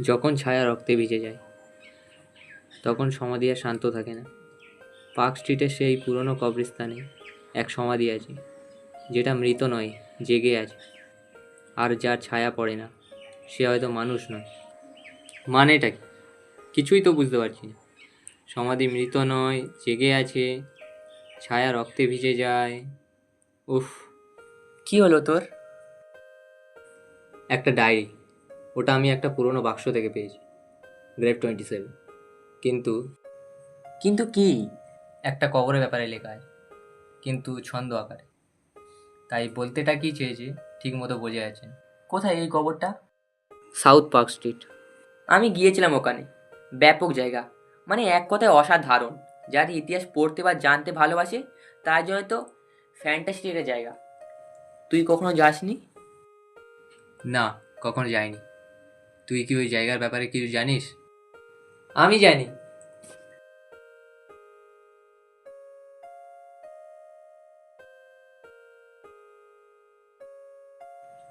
যখন ছায়া রক্তে ভিজে যায় তখন সমাধি আর শান্ত থাকে না। পার্ক স্ট্রিটের সেই পুরনো কবরস্থানে এক সমাধি আছে যেটা মৃত নয় জেগে আছে। আর যার ছায়া পড়ে না সে হয়তো মানুষ নয়। মানেটা কি? কিছুই তো বুঝতে পারছি না। সমাধি মৃত নয় জেগে আছে ছায়া রক্তে ভিজে যায় উফ। কি হলো তোর? একটা ডায়েরি। ওটা আমি একটা পুরনো বাক্স থেকে পেয়েছি। গ্রেপ টোয়েন্টি সেভেন কিন্তু কিন্তু কি? একটা কবরের ব্যাপারে লেখা আছে। কিন্তু ছন্দ আকারে। তাই বলতেটা কি চেয়েছে ঠিক মতো বোঝা যাচ্ছে কোথায় এই কবরটা? সাউথ পার্ক স্ট্রিট আমি গিয়েছিলাম ওখানে। ব্যাপক জায়গা। মানে এক কথায় অসাধারণ। যার ইতিহাস পড়তে বা জানতে ভালোবাসে তার জন্য তো ফ্যান্টাস্টিক একটা জায়গা। তুই কখনো যাসনি? না কখনো যাইনি। তুই কি ওই জায়গার ব্যাপারে কিছু জানিস? আমি জানি।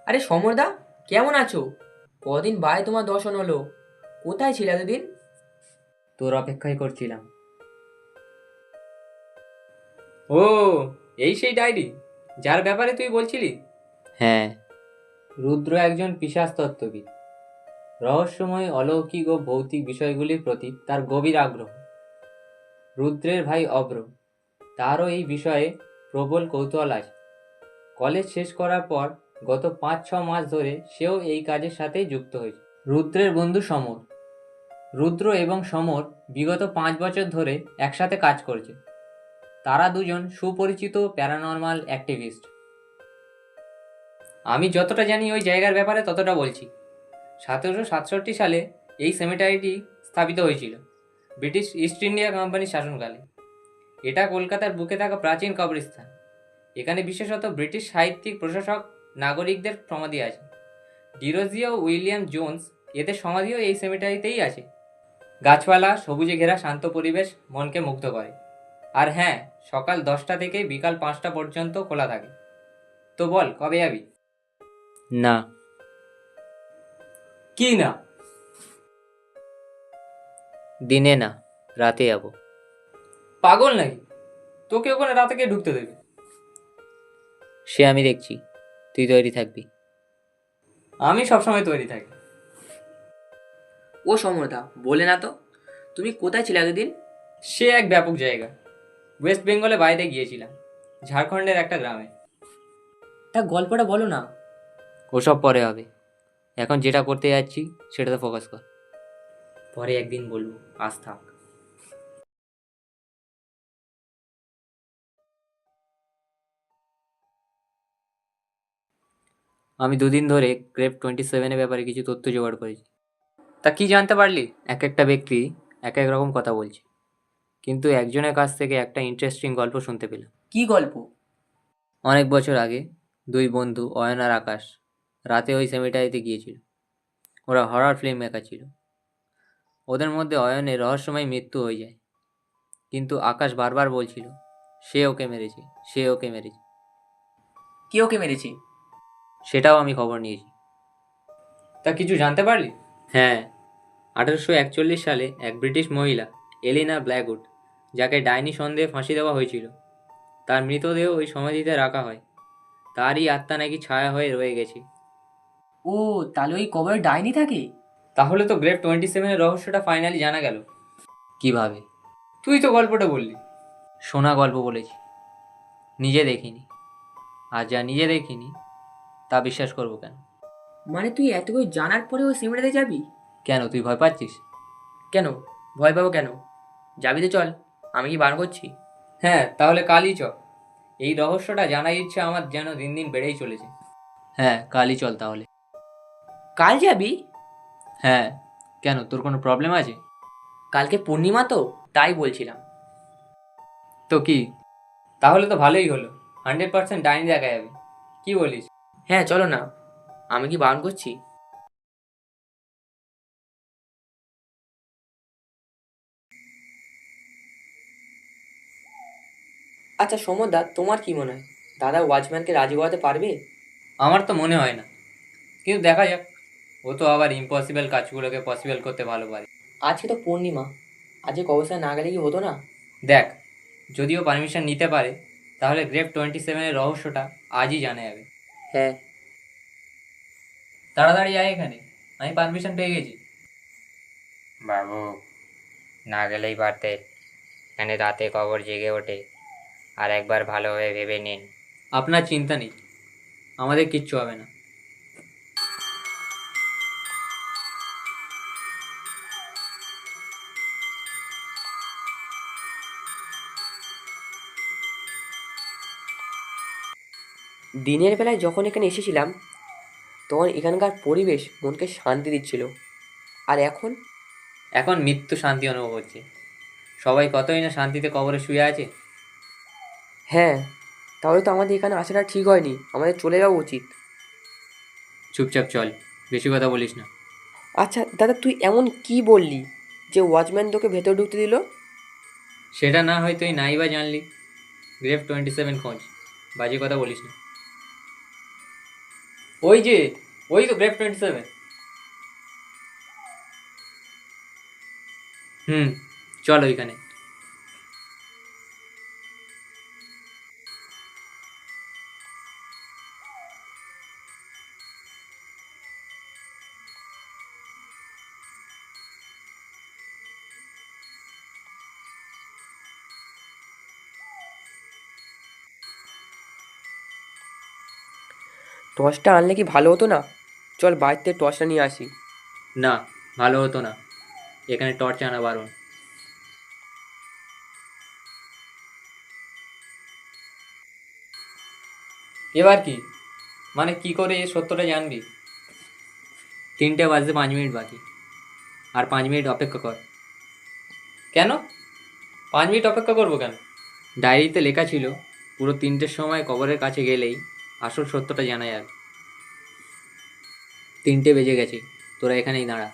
আরে সমরদা কেমন আছো? কদিন বাই তোমার দর্শন হলো। কোথায় ছিল এতদিন? তোর অপেক্ষাই করছিলাম। ও এই সেই ডায়েরি যার ব্যাপারে তুই বলছিলি? হ্যাঁ। রুদ্র একজন পিশাচ তত্ত্ববিদ। রহস্যময়, অলৌকিক ও ভৌতিক বিষয়গুলির প্রতি তার গভীর আগ্রহ। রুদ্রের ভাই অব্র তারও এই বিষয়ে প্রবল কৌতূহল আছে। কলেজ শেষ করার পর গত পাঁচ ছ মাস ধরে সেও এই কাজের সাথেই যুক্ত হয়েছে। রুদ্রের বন্ধু সমর। রুদ্র এবং সমর বিগত পাঁচ বছর ধরে একসাথে কাজ করছে। তারা দুজন সুপরিচিত প্যারানর্মাল অ্যাক্টিভিস্ট। আমি যতটা জানি ওই জায়গার ব্যাপারে ততটা বলছি। সতেরোশো সাতষট্টি সালে এই সেমিটারিটি স্থাপিত হয়েছিল। ব্রিটিশ ইস্ট ইন্ডিয়া কোম্পানির শাসনকালে। এটা কলকাতার বুকে থাকা প্রাচীন কবরস্থান। এখানে বিশেষত ব্রিটিশ সাহিত্যিক, প্রশাসক, নাগরিকদের সমাধি আছে। ডিরোজিও উইলিয়াম জোন্স এদের সমাধিও এই সেমিটারিতেই আছে। গাছপালা, সবুজে ঘেরা শান্ত পরিবেশ মনকে মুগ্ধ করে। আর হ্যাঁ সকাল দশটা থেকে বিকাল পাঁচটা পর্যন্ত খোলা থাকে। তো বল, কবে যাবি? না। কি না? দিনে না রাতে যাব। পাগল নাকি? তোকে ওখানে রাতে কে ঢুকতে দেবে? সে আমি দেখছি তুই তৈরি থাকবি। আমি সবসময় তৈরি থাকি। ও সমরদা বলে না তো তুমি কোথায় ছিলে এতদিন? সে এক ব্যাপক জায়গা। ওয়েস্ট বেঙ্গলে বাইরে গিয়েছিলাম ঝাড়খণ্ডের একটা গ্রামে। তা গল্পটা বলো না। ওসব পরে হবে। এখন যেটা করতে যাচ্ছি সেটাতে ফোকাস কর। পরে একদিন বলব আজ থাক। আমি দুদিন ধরে ক্রেপ টোয়েন্টি সেভেনের ব্যাপারে কিছু তথ্য জোগাড় করেছি। তা কি জানতে পারলি? এক একটা ব্যক্তি এক এক রকম কথা বলছে। কিন্তু একজনের কাছ থেকে একটা ইন্টারেস্টিং গল্প শুনতে পেলাম। কি গল্প? অনেক বছর আগে দুই বন্ধু অয়ন আর আকাশ রাতে ওই সেমিটারিতে গিয়েছিল। ওরা হরর ফিল্ম মেকার ছিল। ওদের মধ্যে অয়নের রহস্যময় মৃত্যু হয়ে যায়। কিন্তু আকাশ বারবার বলছিল সে ওকে মেরেছে সে ওকে মেরেছে। কে ওকে মেরেছে? সেটাও আমি খবর নিয়েছি। তা কিছু জানতে পারলি? হ্যাঁ আঠারোশো একচল্লিশ সালে এক ব্রিটিশ মহিলা এলিনা ব্ল্যাকউড যাকে ডাইনি সন্দেহে ফাঁসি দেওয়া হয়েছিল তার মৃতদেহ ওই সমাধিতে রাখা হয়। তারই আত্মা নাকি ছায়া হয়ে রয়ে গেছে। ও তাহলে ওই কবরে ডাইনি থাকে? তাহলে তো গ্রেপ টোয়েন্টি সেভেনের রহস্যটা ফাইনালি জানা গেল। কীভাবে? তুই তো গল্পটা বললি। শোনা গল্প বলেছি। নিজে দেখিনি। আর যা নিজে দেখিনি তা বিশ্বাস করব কেন? মানে তুই এত কিছু জানার পরে ওই সিনেমাটাতে যাবি? কেন তুই ভয় পাচ্ছিস? কেন? ভয় পাবো কেন? যাবি তো চল আমি কি বারণ করছি? হ্যাঁ তাহলে কালই চল। এই রহস্যটা জানার ইচ্ছে আমার যেন দিন দিন বেড়েই চলেছে। হ্যাঁ কালই চল তাহলে। কাল যাবি? হ্যাঁ। কেন তোর কোনো প্রবলেম আছে? কালকে পূর্ণিমা তো তাই বলছিলাম। তো কি? তাহলে তো ভালোই হলো। হান্ড্রেড পার্সেন্ট ডাইনি দেখা যাবে। কি বলিস? হ্যাঁ চলো না। আমি কি বারণ করছি? আচ্ছা সমদা তোমার কি মনে হয়? দাদা ওয়াচম্যানকে রাজি করাতে পারবে? আমার তো মনে হয় না। কিন্তু দেখা যাক। ও তো আবার ইম্পসিবল কাজগুলোকে পসিবল করতে ভালো পারে আজকে তো পূর্ণিমা। আজকে কবরস্থানে না গেলে কি হতো না? দেখ যদিও পারমিশন নিতে পারে তাহলে গ্রেপ টোয়েন্টি সেভেনের রহস্যটা আজই জানা যাবে। হ্যাঁ। তাড়াতাড়ি আয় এখানে আমি পারমিশন পেয়ে গেছি। বাবু না গেলেই পারতে। এখানে রাতে কবর জেগে ওঠে। আর একবার ভালোভাবে ভেবে নিন। আপনার চিন্তা নেই আমাদের কিচ্ছু হবে না। দিনের বেলায় যখন এখানে এসেছিলাম তখন এখানকার পরিবেশ মনকে শান্তি দিচ্ছিল। আর এখন? এখন মৃত্যু শান্তি অনুভব হচ্ছে। সবাই কতই না শান্তিতে কবরে শুয়ে আছে। হ্যাঁ তাহলে তো আমাদের এখানে আসাটা ঠিক হয়নি। আমাদের চলে যাওয়া উচিত। চুপচাপ চল বেশি কথা বলিস না। আচ্ছা দাদা তুই এমন কি বললি যে ওয়াচম্যান তোকে ভেতর ঢুকতে দিল? সেটা না হয় তুই নাই বা জানলি। গ্রেফ টোয়েন্টি সেভেন খোঁজ বাজে কথা বলিস না। ওই যে ওই তো গ্রেপ টোয়েন্টি সেভেন হুম চল ওইখানে। টর্চটা আনলে কি ভালো হতো না? চল বাড়িতে টর্চটা নিয়ে আসি। না, ভালো হতো না। এখানে টর্চ আনা বারণ। এবার কি? মানে কি করে এই সত্যটা জানবি? তিনটে বাজতে পাঁচ মিনিট বাকি। আর পাঁচ মিনিট অপেক্ষা কর। কেন? পাঁচ মিনিট অপেক্ষা করব কেন? ডায়েরিতে লেখা ছিল, পুরো তিনটের সময় কবরের কাছে গেলেই আসল সত্যটা জানা যাবে তিনটে বেজে গেছে তোরা এখানেই দাঁড়া।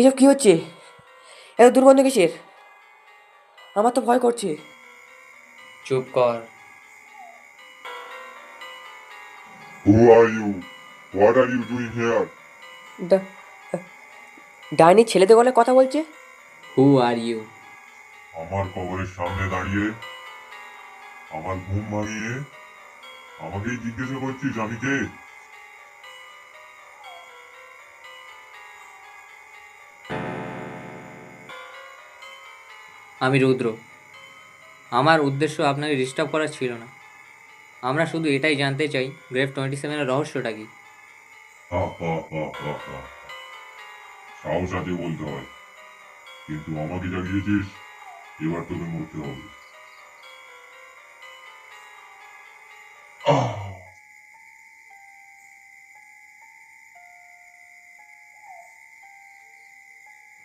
এসব কি হচ্ছে? এত দুর্গন্ধ কিসের? আমার তো ভয় করছে। চুপ কর। Who are you? What are you doing here? ডাইনি ছেলেদের গলে কথা বলছে? হু আর ইউ আমার কবরের সামনে দাঁড়িয়ে আমার ঘুম ভাঙিয়ে আমাকেই জিজ্ঞাসা করছিস আমি কে? আমি রুদ্র। আমার উদ্দেশ্য আপনাকে ডিস্টার্ব করার ছিল না। আমরা শুধু এটাই জানতে চাই গ্রেফ টোয়েন্টি সেভেনের রহস্যটা কি। সাহস আছে বলতে হয়। কিন্তু আমাকে জাগিয়েছিস এবার তোকে মরতে হবে।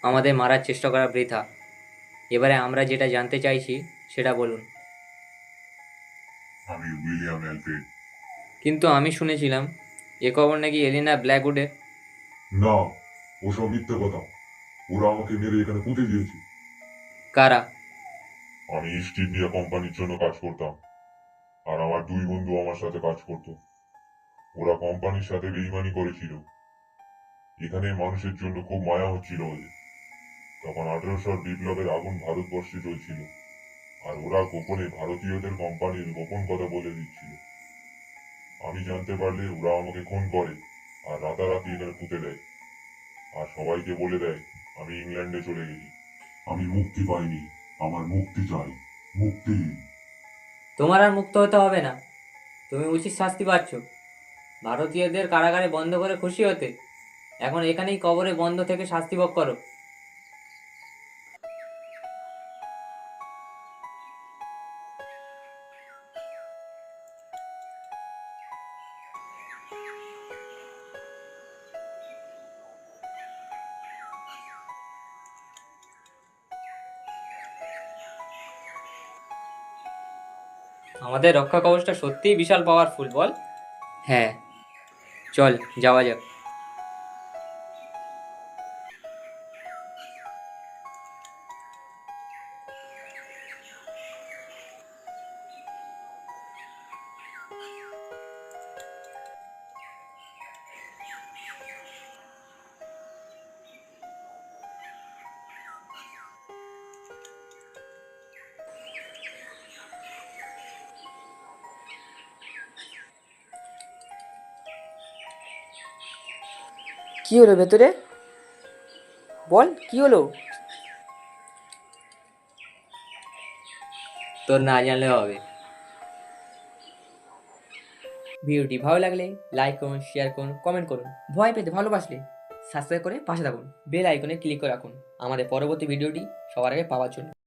আমাদের মারার চেষ্টা করা বৃথা। এবারে আমরা যেটা জানতে চাইছি সেটা বলুন। আমি উইলিয়াম অ্যালফ্রেড। কিন্তু আমি শুনেছিলাম এ খবর নাকি এলিনা ব্ল্যাকউডের? না ওসব মিথ্যে কথা। ওরা আমাকে মেরে এখানে পুঁতে দিয়েছে। কারা? আমি ইস্ট ইন্ডিয়া কোম্পানির জন্য কাজ করতাম। আর আমার দুই বন্ধু আমার সাথে কাজ করত। ওরা কোম্পানির সাথে বেইমানি করেছিল। এখানে মানুষের জন্য খুব মায়া হচ্ছিল ওদের। তখন আঠেরোশো বিপ্লবের আগুন ভারতবর্ষে চলছিল আর ওরা গোপনে ভারতীয়দের কোম্পানির গোপন কথা বলে দিচ্ছিল। আমি জানতে পারলে ওরা আমাকে খুন করে আর রাতারাতি এখানে পুঁতে দেয়। আর সবাইকে বলে দেয় আমি ইংল্যান্ডে চলে গেছি। আমি মুক্তি পাইনি আমার মুক্তি চাই মুক্তি। তোমার আর মুক্ত হতে হবে না। তুমি উচিত শাস্তি পাচ্ছ। ভারতীয়দের কারাগারে বন্ধ করে খুশি হতে। এখন এখানেই কবরে বন্ধ থেকে শাস্তি ভোগ করো। আমাদের রক্ষা কবচটা সত্যিই বিশাল পাওয়ারফুল বল। হ্যাঁ। চল যাওয়া যাক। কি হলো ভেতরে? বল, কি হলো? তোর না জানলে হবে। ভিডিওটি ভালো লাগলে লাইক করুন শেয়ার করুন কমেন্ট করুন। ভয় পেতে ভালোবাসলে সাবস্ক্রাইব করে পাশে থাকুন। বেল আইকনে ক্লিক করে রাখুন। আমাদের পরবর্তী ভিডিওটি সবার আগে পাওয়ার জন্য।